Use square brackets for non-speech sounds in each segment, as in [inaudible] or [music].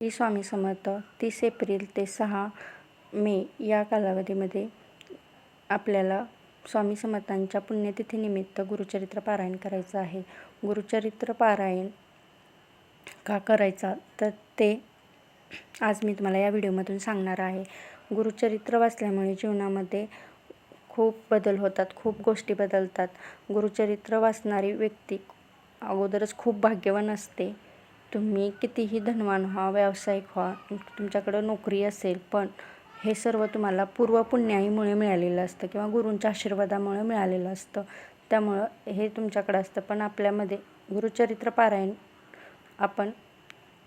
श्री स्वामी समर्थ तीस एप्रिल ते सहा मे या कालावधीमध्ये आपल्याला स्वामी समर्थांच्या पुण्यतिथीनिमित्त गुरुचरित्र पारायण करायचं आहे. गुरुचरित्र पारायण का करायचा? तर ते आज मी तुम्हाला या व्हिडिओमधून सांगणार आहे. गुरुचरित्र वाचल्यामुळे जीवनामध्ये खूप बदल होतात खूप गोष्टी बदलतात. गुरुचरित्र वाचणारी व्यक्ती अगोदरच खूप भाग्यवान असते. तुम्ही कितीही धनवान व्हा व्यावसायिक व्हा तुमच्याकडं नोकरी असेल पण हे सर्व तुम्हाला पूर्वपुण्याईमुळे मिळालेलं असतं किंवा गुरूंच्या आशीर्वादामुळे मिळालेलं असतं. त्यामुळं हे तुमच्याकडं असतं. पण आपल्यामध्ये गुरुचरित्र पारायण आपण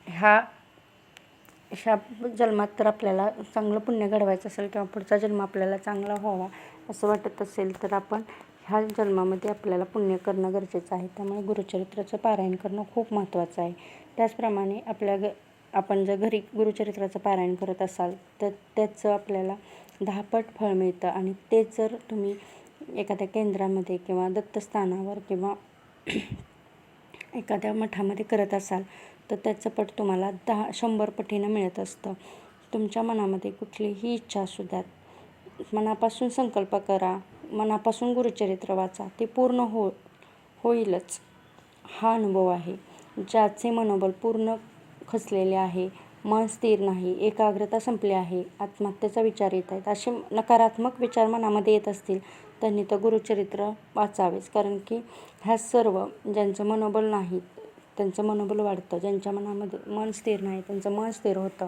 ह्या ह्या जन्मात तर आपल्याला चांगलं पुण्य घडवायचं असेल किंवा पुढचा जन्म आपल्याला चांगला व्हावा असं वाटत असेल तर आपण ह्या जन्मामध्ये आपल्याला पुण्य करणं गरजेचं आहे. त्यामुळे गुरुचरित्राचं पारायण करणं खूप महत्त्वाचं आहे. त्याचप्रमाणे आपल्या ग आपण जर घरी गुरुचरित्राचं पारायण करत असाल तर त्याचं आपल्याला दहापट फळ मिळतं आणि ते जर तुम्ही एखाद्या केंद्रामध्ये किंवा दत्तस्थानावर किंवा [clears throat] एखाद्या मठामध्ये करत असाल तर त्याचं पट तुम्हाला दहा शंभर पटीनं मिळत असतं. तुमच्या मनामध्ये कुठलीही इच्छा असू द्यात. मनापासून संकल्प करा. मनापासून गुरुचरित्र वाचा ते पूर्ण हो होईलच. हा अनुभव आहे. ज्याचे मनोबल पूर्ण खचलेले आहे. मन स्थिर नाही. एकाग्रता संपली आहे. आत्महत्येचा विचार येत आहेत. असे नकारात्मक विचार मनामध्ये येत असतील त्यांनी तर गुरुचरित्र वाचावेच. कारण की ह्या सर्व ज्यांचं मनोबल नाही त्यांचं मनोबल वाढतं. ज्यांच्या मनामध्ये मन स्थिर नाही त्यांचं मन स्थिर होतं.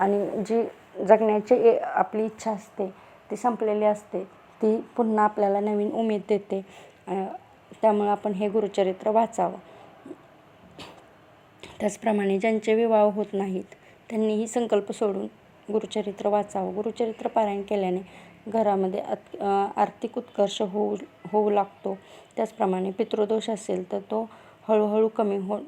आणि जी जगण्याची आपली इच्छा असते ती संपलेली असते. ती पुन्हा आपल्याला नवीन उमेद देते. त्यामुळं आपण हे गुरुचरित्र वाचावं. त्याचप्रमाणे ज्यांचे विवाह होत नाहीत त्यांनीही संकल्प सोडून गुरुचरित्र वाचावं. गुरुचरित्र पारायण केल्याने घरामध्ये आत आर्थिक उत्कर्ष होऊ होऊ लागतो. त्याचप्रमाणे पितृदोष असेल तर तो हळूहळू कमी हो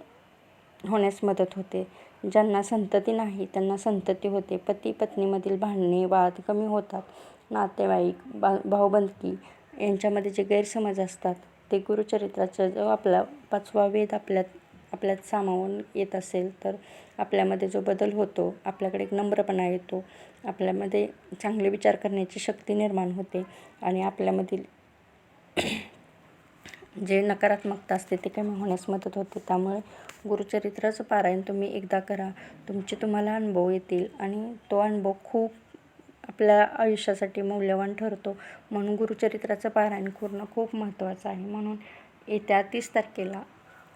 होण्यास मदत होते. ज्यांना संतती नाही त्यांना संतती होते. पती पत्नीमधील भांडणे वाद कमी होतात. नातेवाईक बा भाऊबंदकी यांच्यामध्ये जे गैरसमज असतात ते गुरुचरित्राचा जो आपला पाचवा वेद आपल्यात आपल्यात सामावून येत असेल तर आपल्यामध्ये जो बदल होतो आपल्याकडे एक नम्रपणा येतो आपल्यामध्ये चांगले विचार करण्याची शक्ती निर्माण होते आणि आपल्यामधील जे नकारात्मकता असते ते कमी होण्यास मदत होते. त्यामुळे गुरुचरित्राचं पारायण तुम्ही एकदा करा. तुमचे तुम्हाला अनुभव येतील आणि तो अनुभव खूप आपल्या आयुष्यासाठी मौल्यवान ठरतो. म्हणून गुरुचरित्राचं पारायण करणं खूप महत्त्वाचं आहे. म्हणून येत्या तीस तारखेला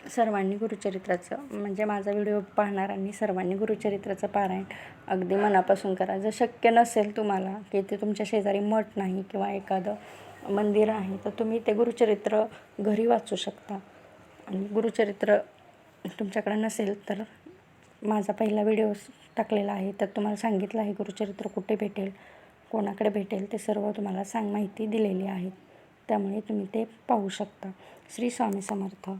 सर्वांनी गुरुचरित्राचं म्हणजे माझा व्हिडिओ पाहणाऱ्यांनी सर्वांनी गुरुचरित्राचं पारायण अगदी मनापासून करा. जर शक्य नसेल तुम्हाला की ते तुमच्या शेजारी मठ नाही किंवा एखादं मंदिर आहे तर तुम्ही ते गुरुचरित्र घरी वाचू शकता. आणि गुरुचरित्र तुमच्याकडे नसेल तर माझा पहिला व्हिडिओ टाकलेला आहे. तर तुम्हाला सांगितलं आहे गुरुचरित्र कुठे भेटेल कोणाकडे भेटेल ते सर्व तुम्हाला सांग माहिती दिलेली आहे. त्यामुळे तुम्ही ते पाहू शकता. श्री स्वामी समर्थ.